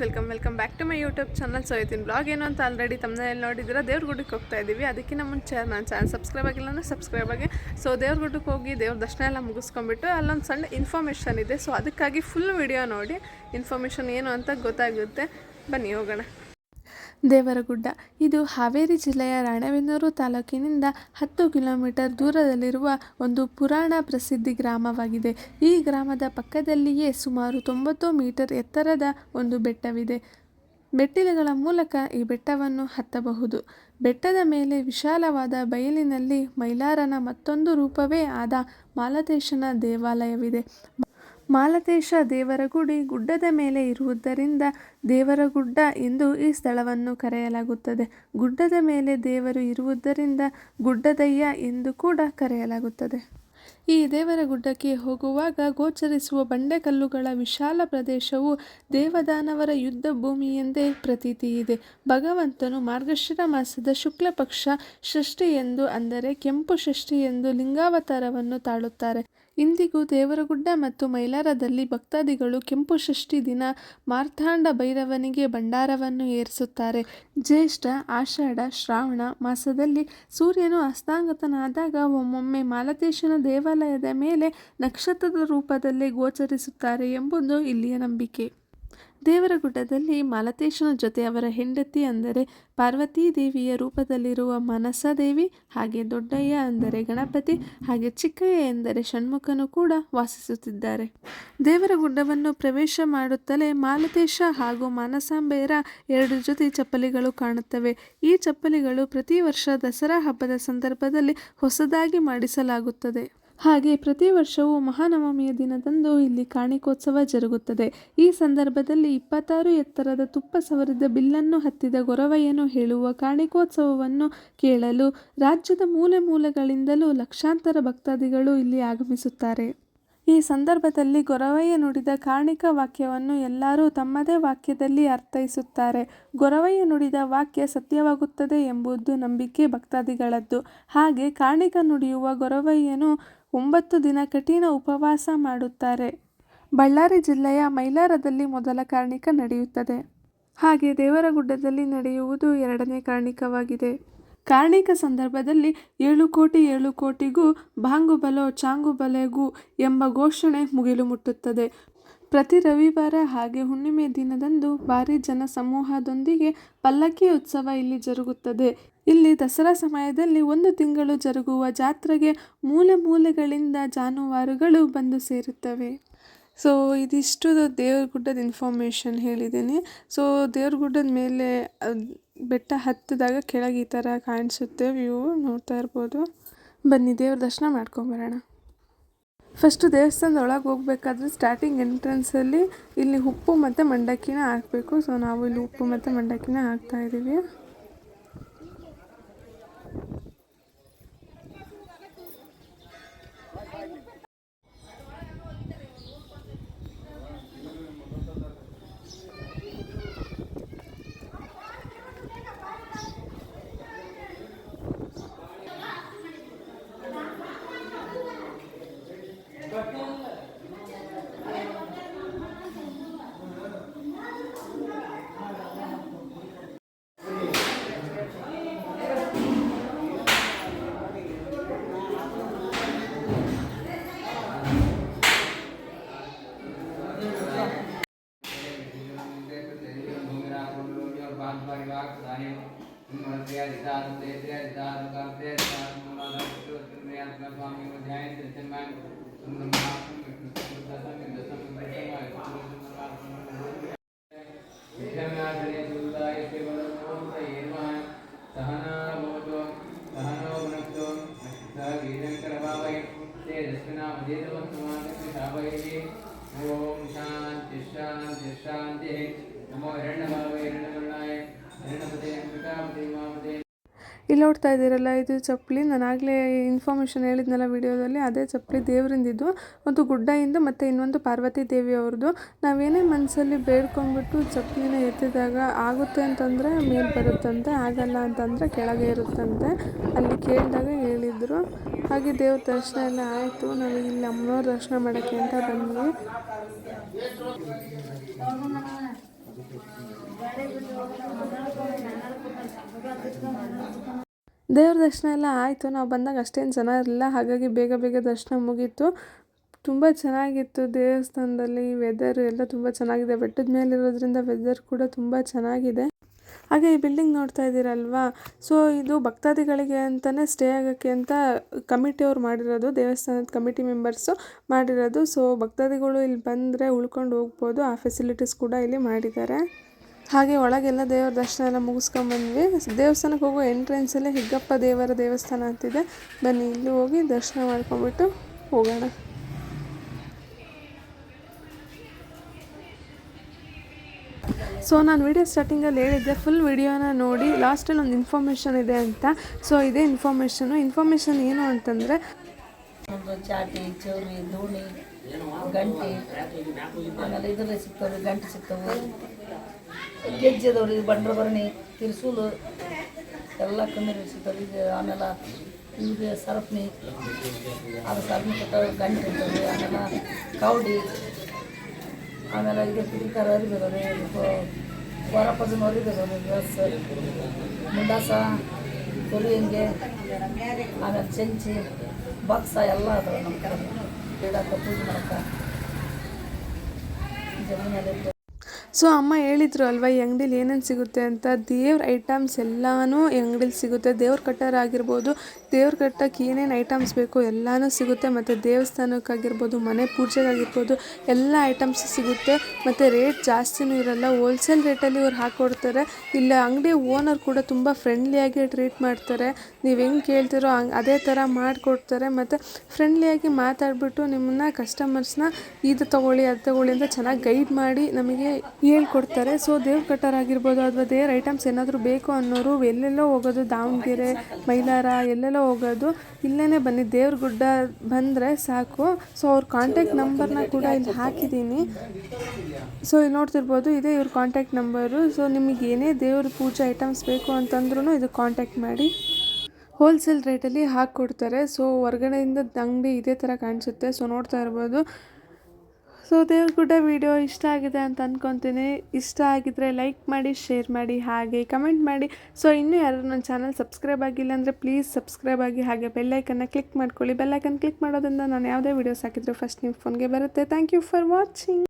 Welcome welcome back to my YouTube channel so blog ಏನು ಅಂತ already ತಮ್ಮನೇಲಿ ನೋಡಿದ್ರೆ ದೇವ್ರ ಗುಡ್ಡಕ್ಕೆ ಹೋಗ್ತಾ ಇದ್ದೀವಿ ಅದಕ್ಕಿಂತ ನಮ್ಮ ನಾನು ಚಾನಲ್ ಸಬ್ಸ್ಕ್ರೈಬ್ ಆಗಿಲ್ಲ ಅಂದರೆ ಸಬ್ಸ್ಕ್ರೈಬ್ ಆಗಿ. ಸೊ ದೇವ್ರ ಗುಡ್ಡಕ್ಕೆ ಹೋಗಿ ದೇವ್ರ ದರ್ಶನ ಎಲ್ಲ ಮುಗಿಸ್ಕೊಂಬಿಟ್ಟು ಅಲ್ಲೊಂದು ಸಣ್ಣ ಇನ್ಫಾರ್ಮೇಷನ್ ಇದೆ. ಸೊ ಅದಕ್ಕಾಗಿ ಫುಲ್ ವಿಡಿಯೋ ನೋಡಿ. ಇನ್ಫಾರ್ಮೇಷನ್ ಏನು ಅಂತ ಗೊತ್ತಾಗುತ್ತೆ. ಬನ್ನಿ, ಹೋಗೋಣ. ದೇವರಗುಡ್ಡ. ಇದು ಹಾವೇರಿ ಜಿಲ್ಲೆಯ ರಾಣೆಬೆನ್ನೂರು ತಾಲೂಕಿನಿಂದ ಹತ್ತು ಕಿಲೋಮೀಟರ್ ದೂರದಲ್ಲಿರುವ ಒಂದು ಪುರಾಣ ಪ್ರಸಿದ್ಧಿ ಗ್ರಾಮವಾಗಿದೆ. ಈ ಗ್ರಾಮದ ಪಕ್ಕದಲ್ಲಿಯೇ ಸುಮಾರು ತೊಂಬತ್ತು ಮೀಟರ್ ಎತ್ತರದ ಒಂದು ಬೆಟ್ಟವಿದೆ. ಮೆಟ್ಟಿಲುಗಳ ಮೂಲಕ ಈ ಬೆಟ್ಟವನ್ನು ಹತ್ತಬಹುದು. ಬೆಟ್ಟದ ಮೇಲೆ ವಿಶಾಲವಾದ ಬಯಲಿನಲ್ಲಿ ಮೈಲಾರನ ಮತ್ತೊಂದು ರೂಪವೇ ಆದ ಮಾಲತೇಶನ ದೇವಾಲಯವಿದೆ. ಮಾಲತೇಶ ದೇವರ ಗುಡಿ ಗುಡ್ಡದ ಮೇಲೆ ಇರುವುದರಿಂದ ದೇವರಗುಡ್ಡ ಎಂದು ಈ ಸ್ಥಳವನ್ನು ಕರೆಯಲಾಗುತ್ತದೆ. ಗುಡ್ಡದ ಮೇಲೆ ದೇವರು ಇರುವುದರಿಂದ ಗುಡ್ಡದಯ್ಯ ಎಂದು ಕೂಡ ಕರೆಯಲಾಗುತ್ತದೆ. ಈ ದೇವರ ಗುಡ್ಡಕ್ಕೆ ಹೋಗುವಾಗ ಗೋಚರಿಸುವ ಬಂಡೆಕಲ್ಲುಗಳ ವಿಶಾಲ ಪ್ರದೇಶವು ದೇವದಾನವರ ಯುದ್ಧ ಭೂಮಿ ಎಂದೇ ಪ್ರತೀತಿ ಇದೆ. ಭಗವಂತನು ಮಾರ್ಗಶಿರ ಮಾಸದ ಶುಕ್ಲ ಪಕ್ಷ ಷಷ್ಠಿ ಎಂದು ಅಂದರೆ ಕೆಂಪು ಷಷ್ಠಿ ಎಂದು ಲಿಂಗಾವತಾರವನ್ನು ತಾಳುತ್ತಾರೆ. ಇಂದಿಗೂ ದೇವರಗುಡ್ಡ ಮತ್ತು ಮೈಲಾರದಲ್ಲಿ ಭಕ್ತಾದಿಗಳು ಕೆಂಪು ಷಷ್ಠಿ ದಿನ ಮಾರ್ತಾಂಡ ಭೈರವನಿಗೆ ಭಂಡಾರವನ್ನು ಏರಿಸುತ್ತಾರೆ. ಜ್ಯೇಷ್ಠ, ಆಷಾಢ, ಶ್ರಾವಣ ಮಾಸದಲ್ಲಿ ಸೂರ್ಯನು ಅಸ್ತಾಂಗತನಾದಾಗ ಒಮ್ಮೊಮ್ಮೆ ಮಾಲತೇಶನ ದೇವಾಲಯದ ಮೇಲೆ ನಕ್ಷತ್ರದ ರೂಪದಲ್ಲಿ ಗೋಚರಿಸುತ್ತಾರೆ ಎಂಬುದು ಇಲ್ಲಿಯ ನಂಬಿಕೆ. ದೇವರಗುಡ್ಡದಲ್ಲಿ ಮಾಲತೇಶನ ಜೊತೆ ಅವರ ಹೆಂಡತಿ ಅಂದರೆ ಪಾರ್ವತೀ ದೇವಿಯ ರೂಪದಲ್ಲಿರುವ ಮನಸದೇವಿ ಹಾಗೆ ದೊಡ್ಡಯ್ಯ ಅಂದರೆ ಗಣಪತಿ ಹಾಗೆ ಚಿಕ್ಕಯ್ಯ ಎಂದರೆ ಷಣ್ಮುಖನು ಕೂಡ ವಾಸಿಸುತ್ತಿದ್ದಾರೆ. ದೇವರಗುಡ್ಡವನ್ನು ಪ್ರವೇಶ ಮಾಡುತ್ತಲೇ ಮಾಲತೇಶ ಹಾಗೂ ಮಾನಸಾಂಬೆಯರ ಎರಡು ಜೊತೆ ಚಪ್ಪಲಿಗಳು ಕಾಣುತ್ತವೆ. ಈ ಚಪ್ಪಲಿಗಳು ಪ್ರತಿ ವರ್ಷ ದಸರಾ ಹಬ್ಬದ ಸಂದರ್ಭದಲ್ಲಿ ಹೊಸದಾಗಿ ಮಾಡಿಸಲಾಗುತ್ತದೆ. ಹಾಗೆ ಪ್ರತಿ ವರ್ಷವೂ ಮಹಾನವಮಿಯ ದಿನದಂದು ಇಲ್ಲಿ ಕಾಣಿಕೋತ್ಸವ ಜರುಗುತ್ತದೆ. ಈ ಸಂದರ್ಭದಲ್ಲಿ ಇಪ್ಪತ್ತಾರು ಎತ್ತರದ ತುಪ್ಪ ಸವರಿದ ಬಿಲ್ಲನ್ನು ಹತ್ತಿದ ಗೊರವಯ್ಯನು ಹೇಳುವ ಕಾಣಿಕೋತ್ಸವವನ್ನು ಕೇಳಲು ರಾಜ್ಯದ ಮೂಲೆ ಮೂಲೆಗಳಿಂದಲೂ ಲಕ್ಷಾಂತರ ಭಕ್ತಾದಿಗಳು ಇಲ್ಲಿ ಆಗಮಿಸುತ್ತಾರೆ. ಈ ಸಂದರ್ಭದಲ್ಲಿ ಗೊರವಯ್ಯ ನುಡಿದ ಕಾಣಿಕ ವಾಕ್ಯವನ್ನು ಎಲ್ಲರೂ ತಮ್ಮದೇ ವಾಕ್ಯದಲ್ಲಿ ಅರ್ಥೈಸುತ್ತಾರೆ. ಗೊರವಯ್ಯ ನುಡಿದ ವಾಕ್ಯ ಸತ್ಯವಾಗುತ್ತದೆ ಎಂಬುದು ನಂಬಿಕೆ ಭಕ್ತಾದಿಗಳದ್ದು. ಹಾಗೆ ಕಾಣಿಕ ನುಡಿಯುವ ಗೊರವಯ್ಯನು ಒಂಬತ್ತು ದಿನ ಕಠಿಣ ಉಪವಾಸ ಮಾಡುತ್ತಾರೆ. ಬಳ್ಳಾರಿ ಜಿಲ್ಲೆಯ ಮೈಲಾರದಲ್ಲಿ ಮೊದಲ ಕಾರ್ಣಿಕ ನಡೆಯುತ್ತದೆ. ಹಾಗೆ ದೇವರಗುಡ್ಡದಲ್ಲಿ ನಡೆಯುವುದು ಎರಡನೇ ಕಾರ್ಣಿಕವಾಗಿದೆ. ಕಾರ್ಣಿಕ ಸಂದರ್ಭದಲ್ಲಿ ಏಳು ಕೋಟಿ ಏಳು ಕೋಟಿಗೂ ಬಾಂಗುಬಲೋ ಚಾಂಗುಬಲೆಗೂ ಎಂಬ ಘೋಷಣೆ ಮುಗಿಲು ಮುಟ್ಟುತ್ತದೆ. ಪ್ರತಿ ರವಿವಾರ ಹಾಗೆ ಹುಣ್ಣಿಮೆ ದಿನದಂದು ಭಾರಿ ಜನ ಸಮೂಹದೊಂದಿಗೆ ಪಲ್ಲಕ್ಕಿ ಉತ್ಸವ ಇಲ್ಲಿ ಜರುಗುತ್ತದೆ. ಇಲ್ಲಿ ದಸರಾ ಸಮಯದಲ್ಲಿ ಒಂದು ತಿಂಗಳು ಜರುಗುವ ಜಾತ್ರೆಗೆ ಮೂಲೆ ಮೂಲೆಗಳಿಂದ ಜಾನುವಾರುಗಳು ಬಂದು ಸೇರುತ್ತವೆ. ಸೊ ಇದಿಷ್ಟು ದೇವ್ರ ಗುಡ್ಡದ ಇನ್ಫಾರ್ಮೇಷನ್ ಹೇಳಿದ್ದೀನಿ. ಸೊ ದೇವ್ರ ಗುಡ್ಡದ ಮೇಲೆ ಬೆಟ್ಟ ಹತ್ತಿದಾಗ ಕೆಳಗೆ ಈ ಥರ ಕಾಣಿಸುತ್ತೆ. ವ್ಯೂ ನೋಡ್ತಾ ಇರ್ಬೋದು. ಬನ್ನಿ ದೇವ್ರ ದರ್ಶನ ಮಾಡ್ಕೊಂಬರೋಣ. ಫಸ್ಟು ದೇವಸ್ಥಾನದ ಒಳಗೆ ಹೋಗ್ಬೇಕಾದ್ರೆ ಸ್ಟಾರ್ಟಿಂಗ್ ಎಂಟ್ರೆನ್ಸಲ್ಲಿ ಇಲ್ಲಿ ಉಪ್ಪು ಮತ್ತು ಮಂಡಕ್ಕಿನ ಹಾಕಬೇಕು. ಸೊ ನಾವು ಇಲ್ಲಿ ಉಪ್ಪು ಮತ್ತು ಮಂಡಕ್ಕಿನ परिवार दायम मर्यादिदान देत्यादिदान कर्त्यादिदान मूलाधार चतुर्थ्यात्मा स्वामी को ध्यान दृश्यमान ब्रह्मात्म कृष्ण दशम दशम दशम विद्याम्यासने दुर्दाय केवल ಇಲ್ಲಿ ನೋಡ್ತಾ ಇದ್ದೀರಲ್ಲ, ಇದು ಚಪ್ಪಲಿ. ನಾನು ಆಗಲೇ ಇನ್ಫಾರ್ಮೇಷನ್ ಹೇಳಿದ್ನಲ್ಲ ವಿಡಿಯೋದಲ್ಲಿ, ಅದೇ ಚಪ್ಪಲಿ ದೇವರಿಂದಿದ್ದು. ಒಂದು ಗುಡ್ಡಯಿಂದ ಮತ್ತು ಇನ್ನೊಂದು ಪಾರ್ವತಿ ದೇವಿ ಅವ್ರದ್ದು. ನಾವೇನೇ ಮನಸ್ಸಲ್ಲಿ ಬೇಡ್ಕೊಂಡ್ಬಿಟ್ಟು ಚಪ್ಪಲಿನ ಎತ್ತಿದಾಗ ಆಗುತ್ತೆ ಅಂತಂದರೆ ಮೇಲೆ ಬರುತ್ತಂತೆ, ಆಗಲ್ಲ ಅಂತಂದರೆ ಕೆಳಗೆ ಇರುತ್ತಂತೆ. ಅಲ್ಲಿ ಕೇಳಿದಾಗ ಹೇಳಿದರು. ಹಾಗೆ ದೇವ್ರ ದರ್ಶನ ಎಲ್ಲ ಆಯಿತು. ನಾವು ಇಲ್ಲಿ ಅಮ್ಮನವ್ರ ದರ್ಶನ ಮಾಡೋಕ್ಕೆ ಅಂತ ಬಂದ್ವಿ. ದೇವ್ರ ದರ್ಶನ ಎಲ್ಲ ಆಯಿತು. ನಾವು ಬಂದಾಗ ಅಷ್ಟೇನು ಜನ ಇರಲಿಲ್ಲ. ಹಾಗಾಗಿ ಬೇಗ ಬೇಗ ದರ್ಶನ ಮುಗೀತು. ತುಂಬ ಚೆನ್ನಾಗಿತ್ತು ದೇವಸ್ಥಾನದಲ್ಲಿ ವೆದರ್ ಎಲ್ಲ ತುಂಬ ಚೆನ್ನಾಗಿದೆ. ಬೆಟ್ಟದ ಮೇಲಿರೋದ್ರಿಂದ ವೆದರ್ ಕೂಡ ತುಂಬ ಚೆನ್ನಾಗಿದೆ. ಹಾಗೆ ಈ ಬಿಲ್ಡಿಂಗ್ ನೋಡ್ತಾ ಇದ್ದೀರಲ್ವಾ? ಸೊ ಇದು ಭಕ್ತಾದಿಗಳಿಗೆ ಅಂತಲೇ ಸ್ಟೇ ಆಗೋಕ್ಕೆ ಅಂತ ಕಮಿಟಿಯವ್ರು ಮಾಡಿರೋದು. ದೇವಸ್ಥಾನದ ಕಮಿಟಿ ಮೆಂಬರ್ಸು ಮಾಡಿರೋದು. ಸೊ ಭಕ್ತಾದಿಗಳು ಇಲ್ಲಿ ಬಂದರೆ ಉಳ್ಕೊಂಡು ಹೋಗ್ಬೋದು. ಆ ಫೆಸಿಲಿಟೀಸ್ ಕೂಡ ಇಲ್ಲಿ ಮಾಡಿದ್ದಾರೆ. ಹಾಗೆ ಒಳಗೆಲ್ಲ ದೇವರ ದರ್ಶನ ಎಲ್ಲ ಮುಗಿಸ್ಕೊಂಬಂದ್ವಿ ದೇವಸ್ಥಾನಕ್ಕೆ ಹೋಗೋ ಎಂಟ್ರೆನ್ಸಲ್ಲೇ ಹಿಗ್ಗಪ್ಪ ದೇವರ ದೇವಸ್ಥಾನ ಅಂತಿದೆ. ಬನ್ನಿ, ಇಲ್ಲಿ ಹೋಗಿ ದರ್ಶನ ಮಾಡ್ಕೊಂಬಿಟ್ಟು ಹೋಗೋಣ. ಸೊ ನಾನು ವಿಡಿಯೋ ಸ್ಟಾರ್ಟಿಂಗಲ್ಲಿ ಹೇಳಿದ್ದೆ ಫುಲ್ ವಿಡಿಯೋನ ನೋಡಿ ಲಾಸ್ಟಲ್ಲಿ ಒಂದು ಇನ್ಫಾರ್ಮೇಷನ್ ಇದೆ ಅಂತ. ಸೊ ಇದೇ ಇನ್ಫಾರ್ಮೇಷನು ಇನ್ಫಾರ್ಮೇಷನ್ ಏನು ಅಂತಂದರೆ ಚಾಟಿ, ಚೌರಿ ದೋಣಿ ಗಂಟೆ ಸಿಗ್ತವೆ ಗಂಟೆ ಸಿಗ್ತವೆ. ಗೆಜ್ಜೆ ಅದಾವ್ರಿ ಬಂಡ್ರ ಭರಣಿ, ತಿರ್ಸೂಲು, ಎಲ್ಲ ಕಮ್ಮಿ ರೇಟ್ ಈಗ ಆಮೇಲೆ ಈಗ ಸರಪಣಿ, ಅದು ಸರಪಣಿ ಕೊಟ್ಟ ಗಂಟೆ ಇರ್ತವೆ ಆಮೇಲೆ ಕೌಡಿ, ಆಮೇಲೆ ಇದು ಪಿಟಿಕಾರ ಅರಿವಿ ಅದಾವೆ ವರಪಜನ ಅರಿವಿ ಅದಾವೆ ಡ್ರೆಸ್ ಮುಂಡಾಸ ಕೊರಿಯಂಗೆ ಆಮೇಲೆ ಚೆಂಚಿ, ಬಾಕ್ಸ ಎಲ್ಲ ಅದಾವೆ ನಮ್ಮ ಕಡೆ. ಕ್ರೀಡಾಕ ಪೂಜೆ ಮಾಡಕ್ಕೆ. ಜಮೀನಲ್ಲಿ ಸೊ ಅಮ್ಮ ಹೇಳಿದ್ರು ಅಲ್ವಾ, ಈ ಅಂಗಡಿಲಿ ಏನೇನು ಸಿಗುತ್ತೆ ಅಂತ. ದೇವ್ರ ಐಟಮ್ಸ್ ಎಲ್ಲನೂ ಈ ಅಂಗಡಿಲಿ ಸಿಗುತ್ತೆ. ದೇವ್ರ ಕಟ್ಟರ್ ಆಗಿರ್ಬೋದು ದೇವ್ರ ಕಟ್ಟಕ್ಕೆ ಏನೇನು ಐಟಮ್ಸ್ ಬೇಕು ಎಲ್ಲನೂ ಸಿಗುತ್ತೆ. ಮತ್ತು ದೇವಸ್ಥಾನಕ್ಕಾಗಿರ್ಬೋದು, ಮನೆ ಪೂಜೆಗಾಗಿರ್ಬೋದು, ಎಲ್ಲ ಐಟಮ್ಸ್ ಸಿಗುತ್ತೆ. ಮತ್ತು ರೇಟ್ ಜಾಸ್ತಿನೂ ಇರಲ್ಲ. ಹೋಲ್ಸೇಲ್ ರೇಟಲ್ಲಿ ಇವ್ರು ಹಾಕ್ಕೊಡ್ತಾರೆ ಇಲ್ಲ, ಅಂಗಡಿ ಓನರ್ ಕೂಡ ತುಂಬ ಫ್ರೆಂಡ್ಲಿಯಾಗಿ ಟ್ರೀಟ್ ಮಾಡ್ತಾರೆ. ನೀವು ಹೆಂಗೆ ಕೇಳ್ತಿರೋ ಹಂಗೆ ಅದೇ ಥರ ಮಾಡಿಕೊಡ್ತಾರೆ. ಮತ್ತು ಫ್ರೆಂಡ್ಲಿಯಾಗಿ ಮಾತಾಡಿಬಿಟ್ಟು ನಿಮ್ಮನ್ನ ಕಸ್ಟಮರ್ಸ್ನ ಇದು ತೊಗೊಳ್ಳಿ, ಅದು ತೊಗೊಳ್ಳಿ ಅಂತ ಚೆನ್ನಾಗಿ ಗೈಡ್ ಮಾಡಿ ನಮಗೆ ಹೇಳ್ಕೊಡ್ತಾರೆ. ಸೊ ದೇವ್ರ ಕಟ್ಟರ್ ಆಗಿರ್ಬೋದು ಅಥವಾ ದೇವ್ರ ಐಟಮ್ಸ್ ಏನಾದರೂ ಬೇಕು ಅನ್ನೋರು ಎಲ್ಲೆಲ್ಲೋ ಹೋಗೋದು, ದಾವಣಗೆರೆ, ಮೈಲಾರ, ಎಲ್ಲೆಲ್ಲೋ ಹೋಗೋದು. ಇಲ್ಲೇ ಬನ್ನಿ, ದೇವ್ರ ಗುಡ್ಡ ಬಂದರೆ ಸಾಕು. ಸೊ ಅವ್ರ ಕಾಂಟ್ಯಾಕ್ಟ್ ನಂಬರ್ನ ಕೂಡ ಇಲ್ಲಿ ಹಾಕಿದ್ದೀನಿ. ಸೊ ಇಲ್ಲಿ ನೋಡ್ತಿರ್ಬೋದು, ಇದೇ ಇವ್ರ ಕಾಂಟ್ಯಾಕ್ಟ್ ನಂಬರು ಸೊ ನಿಮಗೆ ಏನೇ ದೇವ್ರ ಪೂಜೆ ಐಟಮ್ಸ್ ಬೇಕು ಅಂತಂದ್ರೂ ಇದು ಕಾಂಟ್ಯಾಕ್ಟ್ ಮಾಡಿ. ಹೋಲ್ಸೇಲ್ ರೇಟಲ್ಲಿ ಹಾಕ್ಕೊಡ್ತಾರೆ. ಸೊ ಹೊರ್ಗಡೆಯಿಂದ ಅಂಗಡಿ ಇದೇ ಥರ ಕಾಣಿಸುತ್ತೆ. ಸೊ ನೋಡ್ತಾ ಇರ್ಬೋದು. ಸೊ ದೇವ್ರ ಗುಡ್ಡ ವಿಡಿಯೋ ಇಷ್ಟ ಆಗಿದೆ ಅಂತ ಅಂದ್ಕೊತೀನಿ ಇಷ್ಟ ಆಗಿದ್ರೆ ಲೈಕ್ ಮಾಡಿ, ಶೇರ್ ಮಾಡಿ, ಹಾಗೆ ಕಮೆಂಟ್ ಮಾಡಿ. ಸೊ ಇನ್ನೂ ಯಾರು ನನ್ನ ಚಾನಲ್ ಸಬ್ಸ್ಕ್ರೈಬ್ ಆಗಿಲ್ಲ ಅಂದರೆ ಪ್ಲೀಸ್ ಸಬ್ಸ್ಕ್ರೈಬ್ ಆಗಿ ಹಾಗೆ ಬೆಲ್ಲೈಕನ್ನ ಕ್ಲಿಕ್ ಮಾಡ್ಕೊಳ್ಳಿ. ಬೆಲ್ಲೈಕನ್ ಕ್ಲಿಕ್ ಮಾಡೋದ್ರಿಂದ ನಾನು ಯಾವುದೇ ವೀಡಿಯೋಸ್ ಹಾಕಿದ್ರು ಫಸ್ಟ್ ನಿಮ್ಮ ಫೋನ್ಗೆ ಬರುತ್ತೆ. Thank you for watching.